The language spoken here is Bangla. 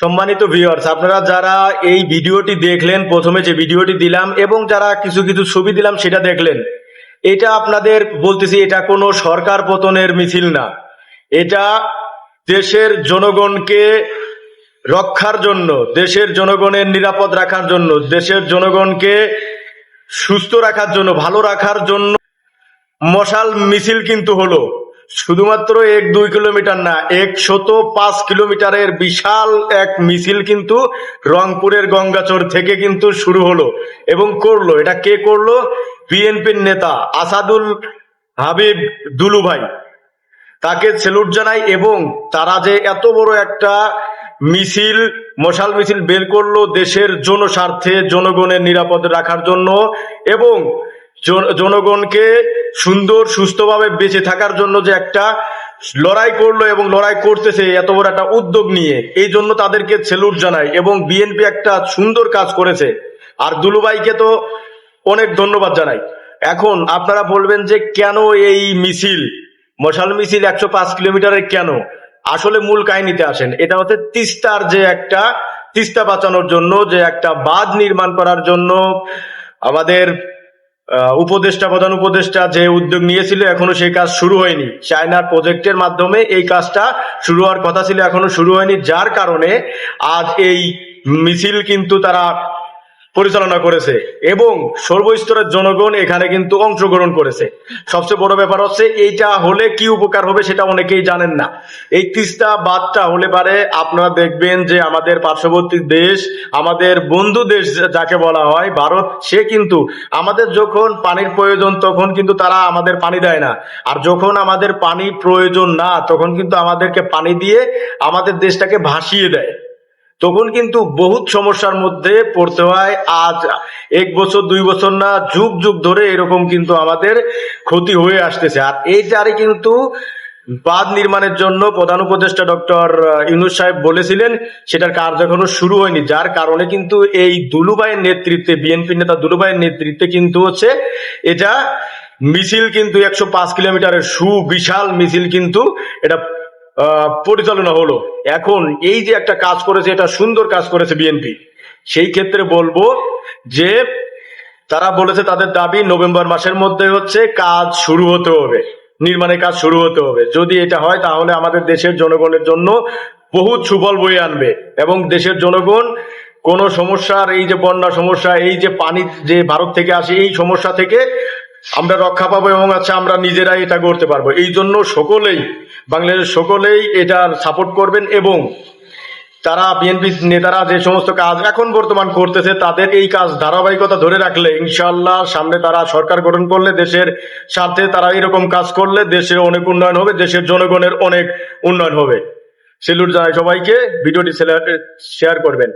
সম্মানিত ভিউয়ার্স আপনারা যারা এই ভিডিওটি দেখলেন, প্রথমে যে ভিডিওটি দিলাম এবং যারা কিছু কিছু ছবি দিলাম সেটা দেখলেন, এটা আপনাদের বলতেছি এটা কোনো সরকার পতনের মিছিল না। এটা দেশের জনগণকে রক্ষার জন্য, দেশের জনগণের নিরাপদ রাখার জন্য, দেশের জনগণকে সুস্থ রাখার জন্য, ভালো রাখার জন্য মশাল মিছিল কিন্তু হলো। শুধুমাত্র এক দুই কিলোমিটার না, একশত পাঁচ কিলোমিটারের বিশাল এক মিছিল কিন্তু রংপুরের গঙ্গাচর থেকে কিন্তু শুরু হলো এবং করল। এটা কে করল? বিএনপির নেতা আসাদুল হাবিব দুলু ভাই তাকে সেলুট জানাই এবং তারা যে এত বড় একটা মিছিল, মশাল মিছিল বের করল দেশের জনস্বার্থে, জনগণের নিরাপদ রাখার জন্য এবং জনগণকে সুন্দর, সুস্থভাবে বেঁচে থাকার জন্য যে একটা লড়াই করল এবং লড়াই করতেছে এত বড় একটা উদ্যোগ নিয়ে, এই জন্য তাদেরকে সেলুট জানাই এবং বিএনপি একটা সুন্দর কাজ করেছে। আর দুলুভাইকে তো অনেক ধন্যবাদ জানাই। এখন আপনারা বলবেন যে কেন এই মিছিল? মশাল মিছিল একশো পাঁচ কিলোমিটারের কেন? আসলে মূল কাহিনীতে আসেন। এটা হচ্ছে তিস্তার যে একটা, তিস্তা বাঁচানোর জন্য যে একটা বাঁধ নির্মাণ করার জন্য আমাদের উপদেষ্টা, প্রধান উপদেষ্টা যে উদ্যোগ নিয়েছিল, এখনও সেই কাজ শুরু হয়নি। চায়নার প্রজেক্টের মাধ্যমে এই কাজটা শুরু হওয়ার কথা ছিল, এখনও শুরু হয়নি। যার কারণে আজ এই মিছিল কিন্তু তারা পরিচালনা করেছে এবং সর্বস্তরের জনগণ এখানে কিন্তু অংশগ্রহণ করেছে। সবচেয়ে বড় ব্যাপার হচ্ছে এইটা হলে কি উপকার হবে সেটা অনেকেই জানেন না। এই তিস্তা বাদটা হলে পারে আপনারা দেখবেন যে আমাদের পার্শ্ববর্তী দেশ, আমাদের বন্ধু দেশ যাকে বলা হয়, ভারত, সে কিন্তু আমাদের যখন পানির প্রয়োজন তখন কিন্তু তারা আমাদের পানি দেয় না। আর যখন আমাদের পানি প্রয়োজন না, তখন কিন্তু আমাদেরকে পানি দিয়ে আমাদের দেশটাকে ভাসিয়ে দেয়। তখন কিন্তু বহুত সমস্যার মধ্যে পড়তে হয়। আজ এক বছর, দুই বছর না, যুগ যুগ ধরে এরকম কিন্তু আমাদের ক্ষতি হয়ে আসতেছে। আর এইটারই কিন্তু বাঁধ নির্মাণের জন্য প্রধান উপদেষ্টা ডক্টর ইউনুস সাহেব বলেছিলেন, সেটার কাজ এখনও শুরু হয়নি। যার কারণে কিন্তু এই দুলুভাইয়ের নেতৃত্বে, বিএনপি নেতা দুলুভাইয়ের নেতৃত্বে কিন্তু হচ্ছে, এটা মিছিল কিন্তু একশো পাঁচ কিলোমিটারের সুবিশাল মিছিল কিন্তু এটা পরিচালনা হলো। এখন এই যে একটা কাজ করেছে, এটা সুন্দর কাজ করেছে বিএনপি সেই ক্ষেত্রে বলব যে তারা বলেছে তাদের দাবি নভেম্বর মাসের মধ্যে হচ্ছে কাজ শুরু হতে হবে নির্মাণের কাজ শুরু হতে হবে। যদি এটা হয়, তাহলে আমাদের দেশের জনগণের জন্য বহুত সুফল বয়ে আনবে এবং দেশের জনগণ কোন সমস্যার, এই যে বন্যা সমস্যা, এই যে পানি যে ভারত থেকে আসে, এই সমস্যা থেকে আমরা রক্ষা পাবো এবং আচ্ছা আমরা নিজেরাই এটা করতে পারব। এই জন্য সকলেই বাংলাদেশের সকলেই এটার সাপোর্ট করবেন এবং তারা বিএনপি নেতারা যে সমস্ত কাজ এখন বর্তমান করতেছে, তাদের এই কাজ ধারাবাহিকতা ধরে রাখলে ইনশাল্লাহ সামনে তারা সরকার গঠন করলে দেশের স্বার্থে তারা এরকম কাজ করলে দেশের অনেক উন্নয়ন হবে, দেশের জনগণের অনেক উন্নয়ন হবে। সেলুট জানাই সবাইকে, ভিডিওটি শেয়ার করবেন।